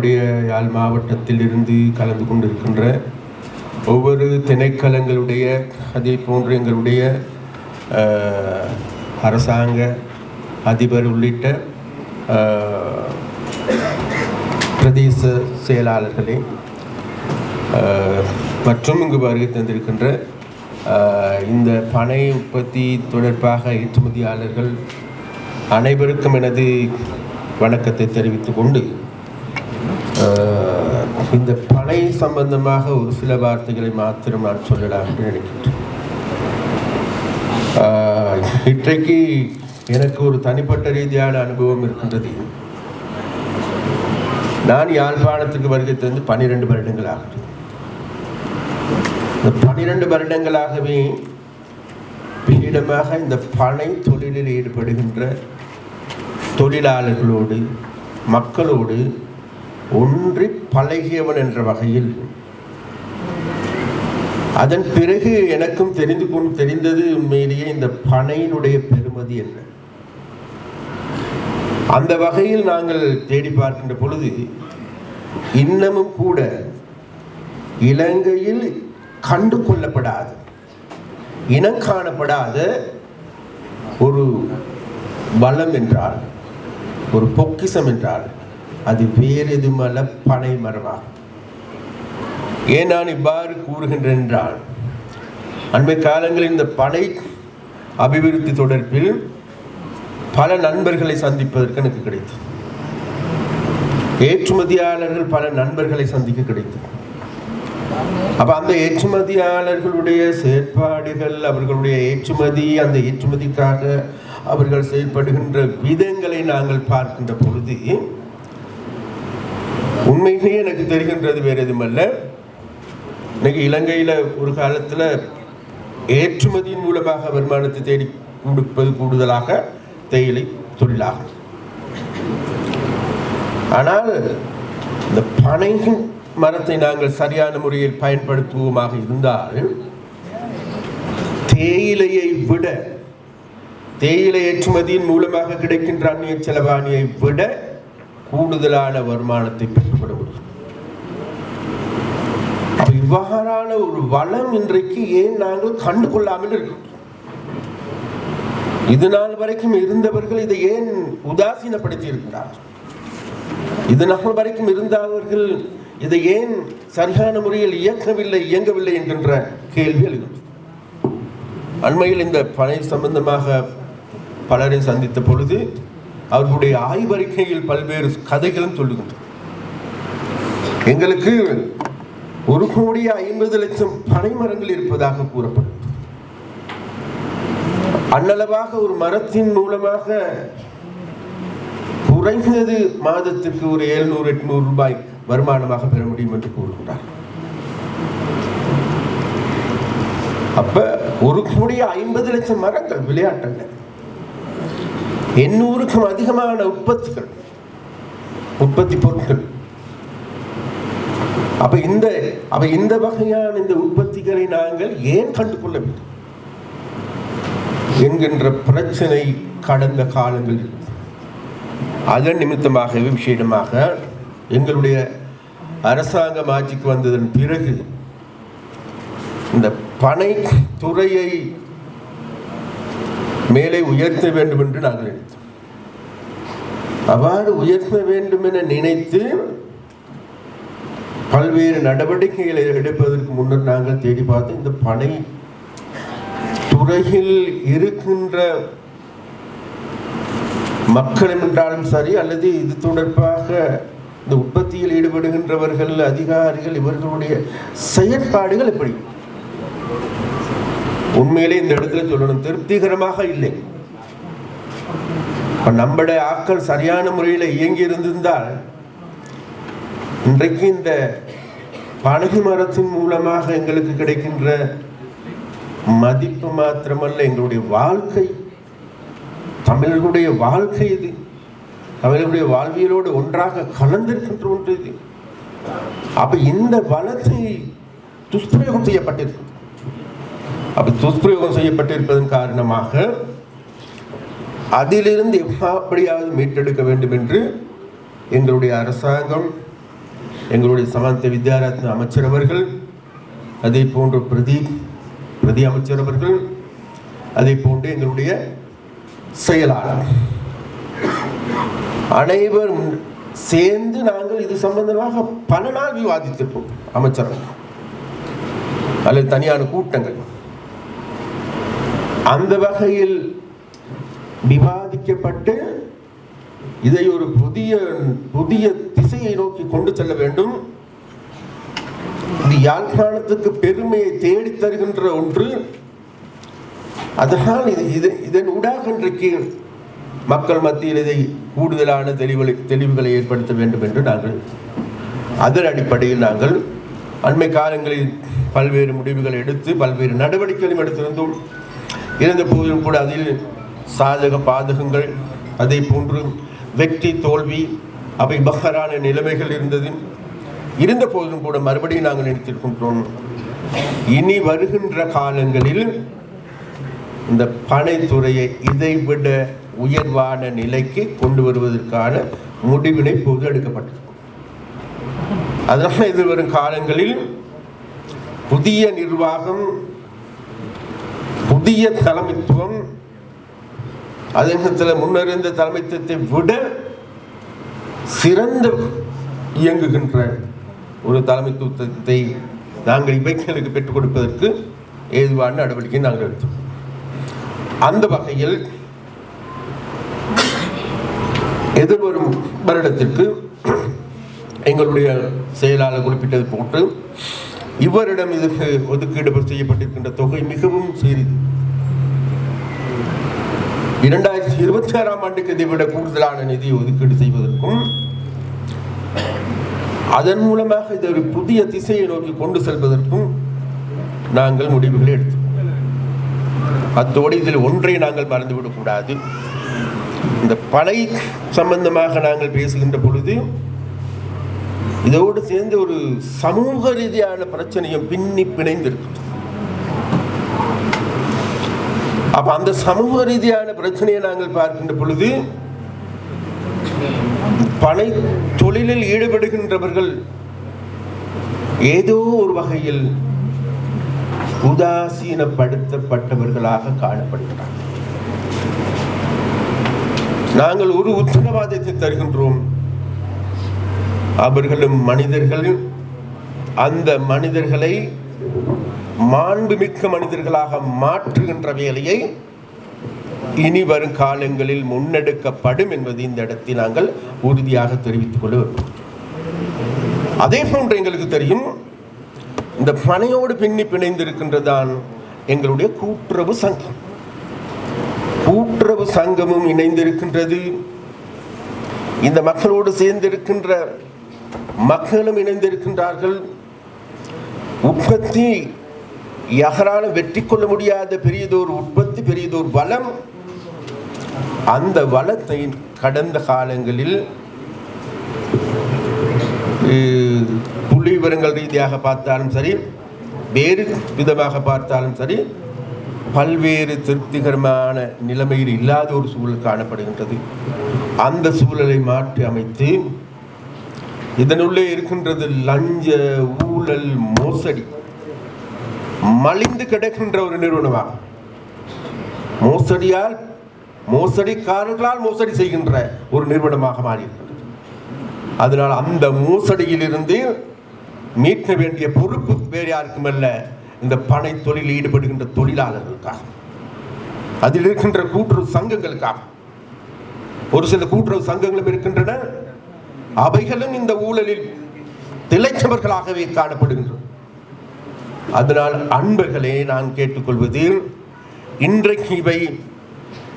நம்முடைய யாழ் மாவட்டத்தில் இருந்து கலந்து கொண்டிருக்கின்ற ஒவ்வொரு திணைக்களங்களுடைய அதே போன்று எங்களுடைய அரசாங்க அதிபர் உள்ளிட்ட பிரதேச செயலாளர்களே மற்றும் இங்கு வருகை தந்திருக்கின்ற இந்த பனை உற்பத்தி தொடர்பாக ஏற்றுமதியாளர்கள் அனைவருக்கும் எனது வணக்கத்தை தெரிவித்துக் கொண்டு இந்த பனை சம்பந்தமாக ஒரு சில வார்த்தைகளை மாத்திரம் நான் சொல்லலாம் என்று நினைக்கின்றேன். இன்றைக்கு எனக்கு ஒரு தனிப்பட்ட ரீதியான அனுபவம் இருக்கின்றது. நான் யாழ்ப்பாணத்துக்கு வருகை தந்து பன்னிரெண்டு வருடங்கள் ஆகுது இந்த பன்னிரெண்டு வருடங்களாகவே பீடமாக இந்த பனை தொழிலில் ஈடுபடுகின்ற தொழிலாளர்களோடு மக்களோடு ஒன்றி பழகியவன் என்ற வகையில். அதன் பிறகு எனக்கும் தெரிந்து கொண்டு தெரிந்தது உண்மையிலேயே இந்த பனையினுடைய பெருமதி என்ன? அந்த வகையில் நாங்கள் தேடி பார்க்கின்ற பொழுது இன்னமும் கூட இலங்கையில் கண்டு கொள்ளப்படாத இனம் காணப்படாத ஒரு வளம் என்றால் ஒரு பொக்கிசம் என்றால் அது வேறு எதுமல்ல பனை மரமாகும். ஏன் நான் இவ்வாறு கூறுகின்றேன் என்றால் அண்மை காலங்களில் இந்த பனை அபிவிருத்தி தொடர்பில் பல நண்பர்களை சந்திப்பதற்கு எனக்கு கிடைத்தது. ஏற்றுமதியாளர்கள் பல நண்பர்களை சந்திக்க கிடைத்தது. அப்ப அந்த ஏற்றுமதியாளர்களுடைய செயற்பாடுகள் அவர்களுடைய ஏற்றுமதி அந்த ஏற்றுமதிக்காக அவர்கள் செயல்படுகின்ற விதங்களை நாங்கள் பார்க்கின்ற பொழுது உண்மையிலேயே எனக்கு தெரிகின்றது வேறு எதுவுமல்ல. இன்னைக்கு இலங்கையில் ஒரு காலத்தில் ஏற்றுமதியின் மூலமாக வருமானத்தை தேடி கொடுப்பது கூடுதலாக தேயிலை தொழிலாகும். ஆனால் இந்த பனை மரத்தை நாங்கள் சரியான முறையில் பயன்படுத்துவோமாக இருந்தால் தேயிலையை விட தேயிலை ஏற்றுமதியின் மூலமாக கிடைக்கின்ற அந்நிய செலவாணியை விட கூடுதலான வருமானத்தை பெற்றுவிட முடியும் இவ்வாறான ஒரு வளம் இன்றைக்கு ஏன் நாங்கள் கண்டு கொள்ளாமல் இருக்கிறோம் இது நாள் வரைக்கும் இருந்தவர்கள் இதை ஏன் உதாசீனப்படுத்தி இருக்கிறார்கள் இது நாள் வரைக்கும் இருந்தவர்கள் இதை ஏன் சரியான முறையில் இயக்கவில்லை இயங்கவில்லை என்கின்ற கேள்வி எழுகிறது. அண்மையில் இந்த பழைய சம்பந்தமாக பலரை சந்தித்த பொழுது அவர்களுடைய ஆய்வறிக்கையில் பல்வேறு கதைகளும் சொல்லுகின்றன. எங்களுக்கு ஒரு கோடி ஐம்பது லட்சம் பனை மரங்கள் இருப்பதாக கூறப்படும் அன்னளவாக ஒரு மரத்தின் மூலமாக குறைந்தது மாதத்திற்கு ஒரு எழுநூறு எட்நூறு ரூபாய் வருமானமாக பெற முடியும் என்று கூறுகிறார் அப்ப ஒரு கோடி ஐம்பது லட்சம் மரங்கள் விளையாட்டல்ல எண்ணூறுக்கும் அதிகமான உற்பத்திகள் உற்பத்தி பொருட்கள். அப்ப இந்த அப்ப இந்த வகையான இந்த உற்பத்திகளை நாங்கள் ஏன் கண்டு கொள்ளவில்லை என்கின்ற பிரச்சனை கடந்த காலங்களில். அதன் நிமித்தமாகவே விஷயமாக எங்களுடைய அரசாங்கம் ஆட்சிக்கு வந்ததன் பிறகு இந்த பனை துறையை மேலே உயர்த்த வேண்டும் என்று நாங்கள் நினைத்தோம். அவ்வாறு உயர்த்த வேண்டும் என நினைத்து பல்வேறு நடவடிக்கைகளை எடுப்பதற்கு முன்னர் நாங்கள் தேடி பார்த்து இந்த பனை துறையில் இருக்கின்ற மக்கள் என்றாலும் சரி அல்லது இது தொடர்பாக இந்த உற்பத்தியில் ஈடுபடுகின்றவர்கள் அதிகாரிகள் இவர்களுடைய செயற்பாடுகள் எப்படி? உண்மையிலே இந்த இடத்துல சொல்லணும். திருப்திகரமாக இல்லை. இப்போ நம்முடைய ஆட்கள் சரியான முறையில் இயங்கி இருந்திருந்தால் இன்றைக்கு இந்த பனகு மரத்தின் மூலமாக எங்களுக்கு கிடைக்கின்ற மதிப்பு மாத்திரமல்ல எங்களுடைய வாழ்க்கை. தமிழர்களுடைய வாழ்க்கை இது. தமிழர்களுடைய வாழ்வியலோடு ஒன்றாக கலந்திருக்கின்ற ஒன்று இது. அப்ப இந்த வளத்தை துஷ்பிரயோகம் செய்யப்பட்டிருக்கு அப்படி துஷ்பிரயோகம் செய்யப்பட்டிருப்பதன் காரணமாக அதிலிருந்து எப்படியாவது மீட்டெடுக்க வேண்டும் என்று எங்களுடைய அரசாங்கம் எங்களுடைய சமந்த வித்யாரத்ன அமைச்சர் அவர்கள் அதே போன்று பிரதி பிரதி அமைச்சர் அவர்கள் அதே போன்று எங்களுடைய செயலாளர். அனைவரும் சேர்ந்து நாங்கள் இது சம்பந்தமாக பல நாள் விவாதித்திருப்போம் அமைச்சர்கள் அல்லது தனியான கூட்டங்கள். அந்த வகையில் விவாதிக்கப்பட்டு இதை ஒரு புதிய புதிய திசையை நோக்கி கொண்டு செல்ல வேண்டும். இது யாழ்ப்பாணத்துக்கு பெருமையை தேடித் தருகின்ற ஒன்று. அதனால் இது இது இதன் ஊடாக இன்றைக்கு மக்கள் மத்தியில் இதை கூடுதலான தெளிவுகளை தெளிவுகளை ஏற்படுத்த வேண்டும் என்று நாங்கள் அதன் அடிப்படையில் நாங்கள் அண்மை காலங்களில் பல்வேறு முடிவுகளை எடுத்து பல்வேறு நடவடிக்கைகளும் எடுத்திருந்தோம். இருந்த போதிலும் கூட அதில் சாதக பாதகங்கள் அதே போன்று வெற்றி தோல்வி அவை பஹரான நிலைமைகள் இருந்தது இருந்த போதிலும் கூட மறுபடியும் நாங்கள் நினைத்திருக்கின்றோம். இனி வருகின்ற காலங்களில் இந்த பனைத்துறையை இதைவிட உயர்வான நிலைக்கு கொண்டு வருவதற்கான முடிவினை பொது எடுக்கப்பட்டிருக்கும். அதனால் இது வரும் காலங்களில் புதிய நிர்வாகம் புதிய தலைமைத்துவம் அதே நேரத்தில் முன்னிருந்த தலைமைத்துவத்தை விட சிறந்த இயங்குகின்ற ஒரு தலைமைத்துவத்தை நாங்கள் இவைகளுக்கு பெற்றுக் கொடுப்பதற்கு ஏதுவான நடவடிக்கை நாங்கள் எடுத்தோம். அந்த வகையில் எதிர்வரும் வருடத்திற்கு எங்களுடைய செயலாளர் குறிப்பிட்டது போட்டு இவரிடம் இதுக்கு ஒதுக்கீடு செய்யப்பட்டிருக்கின்ற தொகை மிகவும் சிறிது இரண்டாயிரத்தி இருபத்தி ஆறாம் ஆண்டுக்கு இதை விட கூடுதலான நிதி ஒதுக்கீடு செய்வதற்கும் அதன் மூலமாக இதை ஒரு புதிய திசையை நோக்கி கொண்டு செல்வதற்கும் நாங்கள் முடிவுகளை எடுத்தோம். அத்தோடு இதில் ஒன்றை நாங்கள் மறந்துவிடக்கூடாது இந்த படை சம்பந்தமாக நாங்கள் பேசுகின்ற பொழுது இதோடு சேர்ந்து ஒரு சமூக ரீதியான பிரச்சனையும் பின்னி பிணைந்திருக்கு அப்ப அந்த சமூக ரீதியான பிரச்சனையை நாங்கள் பார்க்கின்ற பொழுது பனை தொழிலில் ஈடுபடுகின்றவர்கள் ஏதோ ஒரு வகையில் உதாசீனப்படுத்தப்பட்டவர்களாக காணப்படுகிறார்கள். நாங்கள் ஒரு உத்தரவாதத்தை தருகின்றோம். அவர்களும் மனிதர்கள் அந்த மனிதர்களை மாண்புமிக்க மனிதர்களாக மாற்றுகின்ற வேலையை இனி வரும் காலங்களில் முன்னெடுக்கப்படும் என்பது இந்த இடத்தில் நாங்கள் உறுதியாக தெரிவித்துக் கொள்ள அதே போன்று எங்களுக்கு தெரியும் இந்த பனையோடு பின்னி பிணைந்திருக்கின்றதான் எங்களுடைய கூட்டுறவு சங்கம். கூட்டுறவு சங்கமும் இணைந்திருக்கின்றது. இந்த மக்களோடு சேர்ந்திருக்கின்ற மக்களும் இணைந்திருக்கின்றார்கள். உற்பத்தி யாராலும் வெற்றி கொள்ள முடியாத பெரியதோர் உற்பத்தி பெரியதோர் வளம் அந்த வளத்தை கடந்த காலங்களில் புள்ளி விவரங்கள் ரீதியாக பார்த்தாலும் சரி வேறு விதமாக பார்த்தாலும் சரி பல்வேறு திருப்திகரமான நிலைமையில் இல்லாத ஒரு சூழல் காணப்படுகின்றது. அந்த சூழலை மாற்றி அமைத்து இதனுள்ளே இருக்கின்றது லஞ்ச ஊழல் மோசடி. மலிந்து கிடக்கின்ற ஒரு நிறுவனமாக மோசடியால் மோசடிக்காரர்களால் மோசடி செய்கின்ற ஒரு நிறுவனமாக மாறியிருக்கிறது அதனால் அந்த மோசடியிலிருந்து மீட்க வேண்டிய பொறுப்பு வேறு யாருக்கும் அல்ல. இந்த பனை தொழிலில் ஈடுபடுகின்ற தொழிலாளர்களுக்காக. அதில் இருக்கின்ற கூட்டுறவு சங்கங்களுக்காக. ஒரு சில கூட்டுறவு சங்கங்களும் இருக்கின்றன. அவைகளும் இந்த ஊழலில் திளைச்சவர்களாகவே காணப்படுகின்றன. அதனால் அன்பர்களே நான் கேட்டுக்கொள்வது இன்றைக்கு இவை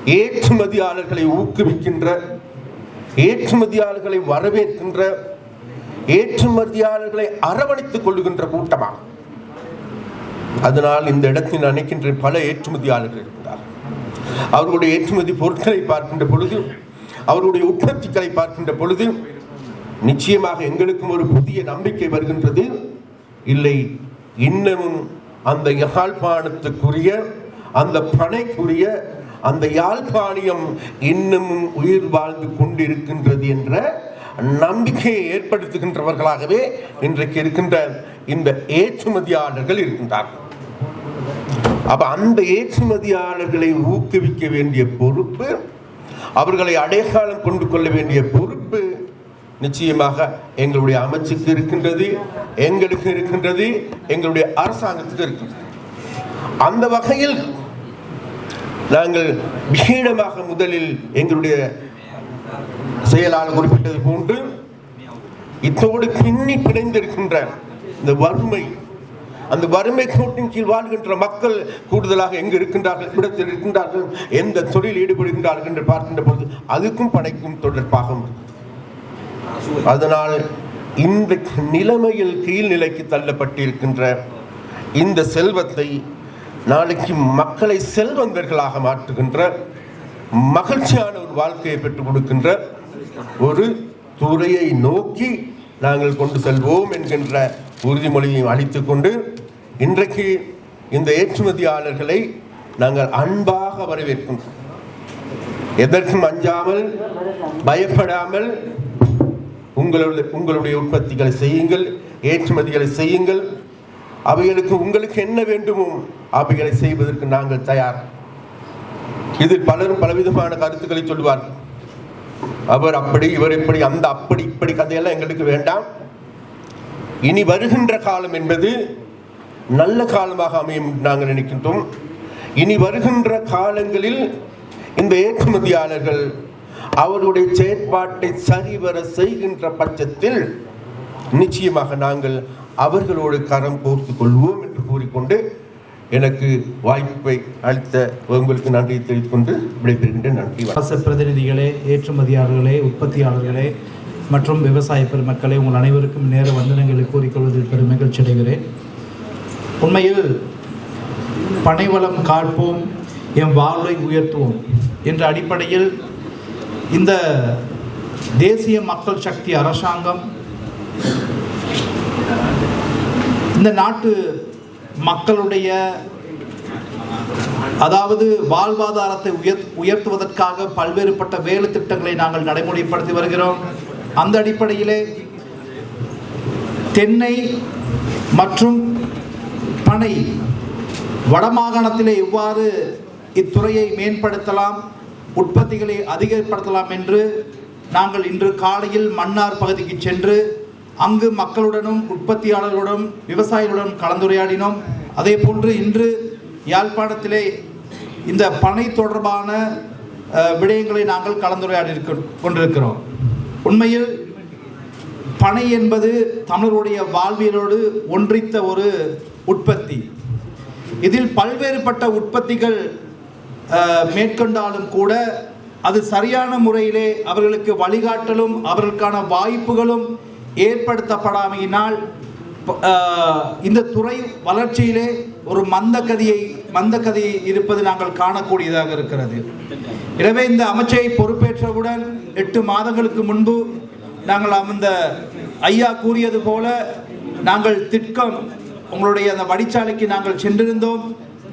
ஏற்றுமதியாளர்களை ஊக்குவிக்கின்ற ஏற்றுமதியாளர்களை வரவேற்கின்ற ஏற்றுமதியாளர்களை அரவணைத்துக் கொள்ளுகின்ற கூட்டமாகும் அதனால் இந்த இடத்தில் நினைக்கின்ற பல ஏற்றுமதியாளர்கள் இருக்கிறார்கள் அவர்களுடைய ஏற்றுமதி பொருட்களை பார்க்கின்ற பொழுது அவர்களுடைய உற்பத்திகளை பார்க்கின்ற பொழுது நிச்சயமாக எங்களுக்கும் ஒரு புதிய நம்பிக்கை வருகின்றது. இல்லை இன்னமும் அந்த யாழ்ப்பாணத்துக்குரிய அந்த பனைக்குரிய அந்த யாழ்ப்பாணியம் இன்னமும் உயிர் வாழ்ந்து கொண்டிருக்கின்றது என்ற நம்பிக்கையை ஏற்படுத்துகின்றவர்களாகவே இன்றைக்கு இருக்கின்ற இந்த ஏற்றுமதியாளர்கள் இருக்கின்றார்கள். அப்ப அந்த ஏற்றுமதியாளர்களை ஊக்குவிக்க வேண்டிய பொறுப்பு அவர்களை அடையாளம் கொண்டு கொள்ள வேண்டிய பொறுப்பு நிச்சயமாக எங்களுடைய அமைச்சுக்கு இருக்கின்றது எங்களுக்கு இருக்கின்றது எங்களுடைய அரசாங்கத்துக்கு இருக்கின்றது. அந்த வகையில் நாங்கள் விசேடமாக முதலில் எங்களுடைய செயலாளர் குறிப்பிட்டது போன்று இத்தோடு பின்னி பிணைந்திருக்கின்ற இந்த வறுமை அந்த வறுமை கோட்டின் கீழ் வாழ்கின்ற மக்கள் கூடுதலாக எங்கு இருக்கின்றார்கள் இடத்தில் இருக்கின்றார்கள் எந்த தொழில் ஈடுபடுகின்றார்கள் என்று பார்க்கின்ற பொழுது அதுக்கும் படைக்கும் தொடர்பாகும். அதனால் இந்த நிலைமையில் கீழ்நிலைக்கு தள்ளப்பட்டிருக்கின்ற இந்த செல்வத்தை நாளைக்கு மக்களை செல்வந்தர்களாக மாற்றுகின்ற மகிழ்ச்சியான ஒரு வாழ்க்கையை பெற்றுக் கொடுக்கின்ற ஒரு துறையை நோக்கி நாங்கள் கொண்டு செல்வோம் என்கின்ற உறுதிமொழியை அளித்துக் கொண்டு இன்றைக்கு இந்த ஏற்றுமதியாளர்களை நாங்கள் அன்பாக வரவேற்கின்றோம் எதற்கும் அஞ்சாமல் பயப்படாமல் உங்களுடைய உங்களுடைய உற்பத்திகளை செய்யுங்கள் ஏற்றுமதிகளை செய்யுங்கள். அவைகளுக்கு உங்களுக்கு என்ன வேண்டுமோ அவைகளை செய்வதற்கு நாங்கள் தயார். இதில் பலரும் பலவிதமான கருத்துக்களை சொல்லுவார்கள் அவர் அப்படி இவர் இப்படி அந்த அப்படி இப்படி கதையெல்லாம் எங்களுக்கு வேண்டாம். இனி வருகின்ற காலம் என்பது நல்ல காலமாக அமையும் நாங்கள் நினைக்கின்றோம். இனி வருகின்ற காலங்களில் இந்த ஏற்றுமதியாளர்கள் அவருடைய செயற்பாட்டை சரிவர செய்கின்ற பட்சத்தில் நிச்சயமாக நாங்கள் அவர்களோடு கரம் கோர்த்து கொள்வோம் என்று கூறிக்கொண்டு எனக்கு வாய்ப்பை அளித்த உங்களுக்கு நன்றியை தெரிவித்துக் கொண்டு விடைபெறுகின்றேன். நன்றி. வணக்கம். அரச பிரதிநிதிகளே ஏற்றுமதியாளர்களே உற்பத்தியாளர்களே மற்றும் விவசாய பெருமக்களை உங்கள் அனைவருக்கும் நேர வந்தனங்களை கூறிக்கொள்வதில் பெரும் மகிழ்ச்சி அடைகிறேன். உண்மையில் பனைவளம் காப்போம் என் வாழ்வை உயர்த்துவோம் என்ற அடிப்படையில் இந்த தேசிய மக்கள் சக்தி அரசாங்கம் இந்த நாட்டு மக்களுடைய அதாவது வாழ்வாதாரத்தை உயர் உயர்த்துவதற்காக பல்வேறுபட்ட வேலை திட்டங்களை நாங்கள் நடைமுறைப்படுத்தி வருகிறோம். அந்த அடிப்படையிலே தென்னை மற்றும் பனை வடமாகாணத்திலே எவ்வாறு இத்துறையை மேம்படுத்தலாம். உற்பத்திகளை அதிகப்படுத்தலாம் என்று நாங்கள் இன்று காலையில் மன்னார் பகுதிக்கு சென்று அங்கு மக்களுடனும் உற்பத்தியாளர்களுடன் விவசாயிகளுடன் கலந்துரையாடினோம். அதே போன்று இன்று யாழ்ப்பாணத்திலே இந்த பனை தொடர்பான விடயங்களை நாங்கள் கலந்துரையாடி இருக்க- கொண்டிருக்கிறோம். உண்மையில் பனை என்பது தமிழருடைய வாழ்வியலோடு ஒன்றித்த ஒரு உற்பத்தி. இதில் பல்வேறுபட்ட உற்பத்திகள் மேற்கொண்டாலும் கூட அது சரியான முறையிலே அவர்களுக்கு வழிகாட்டலும் அவர்களுக்கான வாய்ப்புகளும் ஏற்படுத்தப்படாமையினால் இந்த துறை வளர்ச்சியிலே ஒரு மந்தகதியை மந்தகதி இருப்பது நாங்கள் காணக்கூடியதாக இருக்கிறது. எனவே இந்த அமைச்சை பொறுப்பேற்றவுடன் எட்டு மாதங்களுக்கு முன்பு நாங்கள் அந்த ஐயா கூறியது போல நாங்கள் திட்கம் உங்களுடைய அந்த வடிச்சாலைக்கு நாங்கள் சென்றிருந்தோம்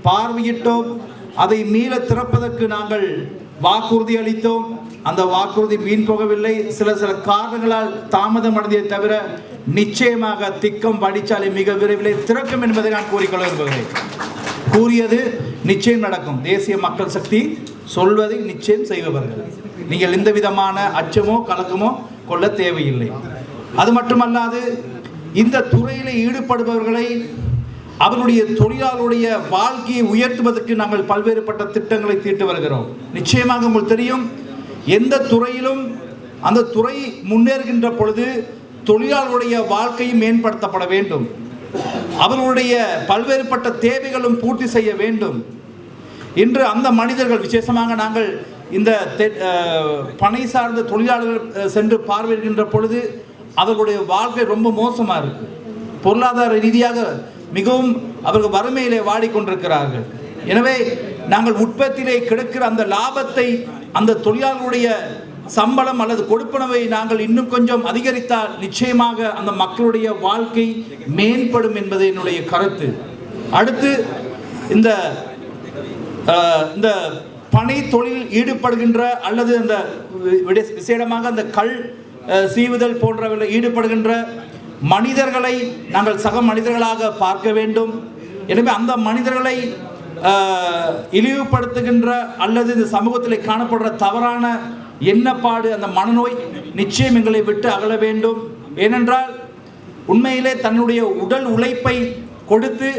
பார்வையிட்டோம் அதை மீள திறப்பதற்கு நாங்கள் வாக்குறுதி அளித்தோம். அந்த வாக்குறுதி மீன் போகவில்லை. சில சில காரணங்களால் தாமதம் அடைந்ததை தவிர நிச்சயமாக திக்கம் வடிச்சாலை மிக விரைவிலே திறக்கும் என்பதை நான் கூறிக்கொள்ள விரும்புகிறேன். கூறியது நிச்சயம் நடக்கும். தேசிய மக்கள் சக்தி சொல்வதை நிச்சயம் செய்பவர்கள். நீங்கள் எந்த விதமான அச்சமோ கலக்கமோ கொள்ள தேவையில்லை. அது மட்டுமல்லாது இந்த துறையில் ஈடுபடுபவர்களை அவருடைய தொழிலாளருடைய வாழ்க்கையை உயர்த்துவதற்கு நாங்கள் பல்வேறுபட்ட திட்டங்களை தீட்டு வருகிறோம். நிச்சயமாக உங்களுக்கு தெரியும் எந்த துறையிலும் அந்த துறை முன்னேறுகின்ற பொழுது தொழிலாளருடைய வாழ்க்கையும் மேம்படுத்தப்பட வேண்டும். அவர்களுடைய பல்வேறுபட்ட தேவைகளும் பூர்த்தி செய்ய வேண்டும். இன்று அந்த மனிதர்கள் விசேஷமாக நாங்கள் இந்த தெ- பனை சார்ந்த தொழிலாளர்கள் சென்று பார்வையிடுகின்ற பொழுது அவர்களுடைய வாழ்க்கை ரொம்ப மோசமாக இருக்கு. பொருளாதார ரீதியாக மிகவும் அவர்கள் வறுமையிலே வாடிக்கொண்டிருக்கிறார்கள். எனவே நாங்கள் உற்பத்தியிலே கிடைக்கிற அந்த லாபத்தை அந்த தொழிலாளர்களுடைய சம்பளம் அல்லது கொடுப்பனவை நாங்கள் இன்னும் கொஞ்சம் அதிகரித்தால் நிச்சயமாக அந்த மக்களுடைய வாழ்க்கை மேம்படும் என்பது என்னுடைய கருத்து. அடுத்து இந்த இந்த பனை தொழில் ஈடுபடுகின்ற அல்லது அந்த விசேடமாக அந்த கல் சீவுதல் போன்றவற்றில் ஈடுபடுகின்ற மனிதர்களை நாங்கள் சக மனிதர்களாக பார்க்க வேண்டும். எனவே அந்த மனிதர்களை இழிவுபடுத்துகின்ற அல்லது இந்த சமூகத்தில் காணப்படுற தவறான எண்ணப்பாடு அந்த மனநோய் நிச்சயம் எங்களை விட்டு அகல வேண்டும். ஏனென்றால் உண்மையிலே தன்னுடைய உடல் உழைப்பை கொடுத்து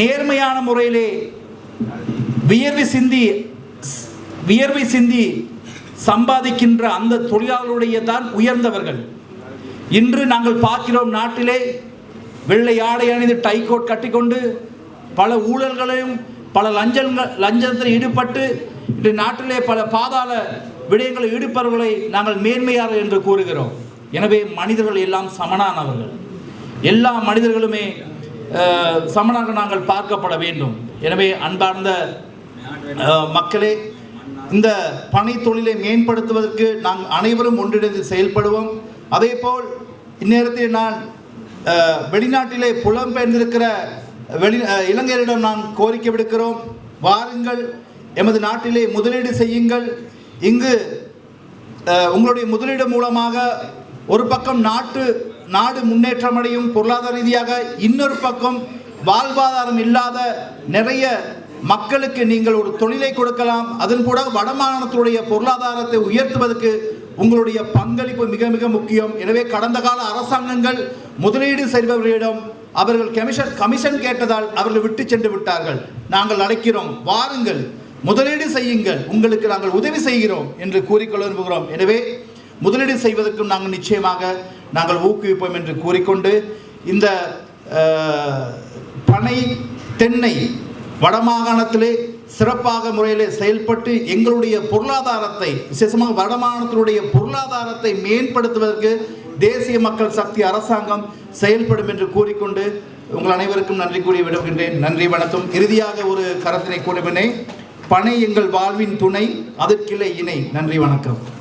நேர்மையான முறையிலே வியர்வை சிந்தி வியர்வை சிந்தி சம்பாதிக்கின்ற அந்த தொழிலாளருடைய தான் உயர்ந்தவர்கள். இன்று நாங்கள் பார்க்கிறோம் நாட்டிலே வெள்ளை ஆடை அணிந்து டைகோட் கட்டிக்கொண்டு பல ஊழல்களையும் பல லஞ்சங்கள் லஞ்சத்தில் ஈடுபட்டு இன்று நாட்டிலே பல பாதாள விடயங்களில் ஈடுபவர்களை நாங்கள் மேன்மையார் என்று கூறுகிறோம். எனவே மனிதர்கள் எல்லாம் சமனானவர்கள். எல்லா மனிதர்களுமே சமனாக நாங்கள் பார்க்கப்பட வேண்டும். எனவே அன்பார்ந்த மக்களே இந்த பணி தொழிலை மேம்படுத்துவதற்கு நாங்கள் அனைவரும் ஒன்றிணைந்து செயல்படுவோம். அதேபோல் இந்நேரத்தில் நான் வெளிநாட்டிலே புலம்பெயர்ந்திருக்கிற வெளி இளைஞரிடம் நான் கோரிக்கை விடுக்கிறோம். வாருங்கள் எமது நாட்டிலே முதலீடு செய்யுங்கள். இங்கு உங்களுடைய முதலீடு மூலமாக ஒரு பக்கம் நாட்டு நாடு முன்னேற்றம் அடையும் பொருளாதார ரீதியாக இன்னொரு பக்கம் வாழ்வாதாரம் இல்லாத நிறைய மக்களுக்கு நீங்கள் ஒரு தொழிலை கொடுக்கலாம். அதன் கூட வடமாகாணத்துடைய பொருளாதாரத்தை உயர்த்துவதற்கு உங்களுடைய பங்களிப்பு மிக மிக முக்கியம். எனவே கடந்த கால அரசாங்கங்கள் முதலீடு செய்பவர்களிடம் அவர்கள் கமிஷன் கமிஷன் கேட்டதால் அவர்கள் விட்டு சென்று விட்டார்கள். நாங்கள் அழைக்கிறோம் வாருங்கள் முதலீடு செய்யுங்கள் உங்களுக்கு நாங்கள் உதவி செய்கிறோம் என்று கூறிக்கொள்ள விரும்புகிறோம். எனவே முதலீடு செய்வதற்கும் நாங்கள் நிச்சயமாக நாங்கள் ஊக்குவிப்போம் என்று கூறிக்கொண்டு இந்த பனை தென்னை வடமாகாணத்திலே சிறப்பாக முறையில் செயல்பட்டு எங்களுடைய பொருளாதாரத்தை விசேஷமாக வடமாநிலத்தினுடைய பொருளாதாரத்தை மேம்படுத்துவதற்கு தேசிய மக்கள் சக்தி அரசாங்கம் செயல்படும் என்று கூறிக்கொண்டு உங்கள் அனைவருக்கும் நன்றி கூறி விடுகின்றேன். நன்றி வணக்கம். இறுதியாக ஒரு கரத்தினை கூறுவினை பனை எங்கள் வாழ்வின் துணை அதற்கில்லை இணை. நன்றி வணக்கம்.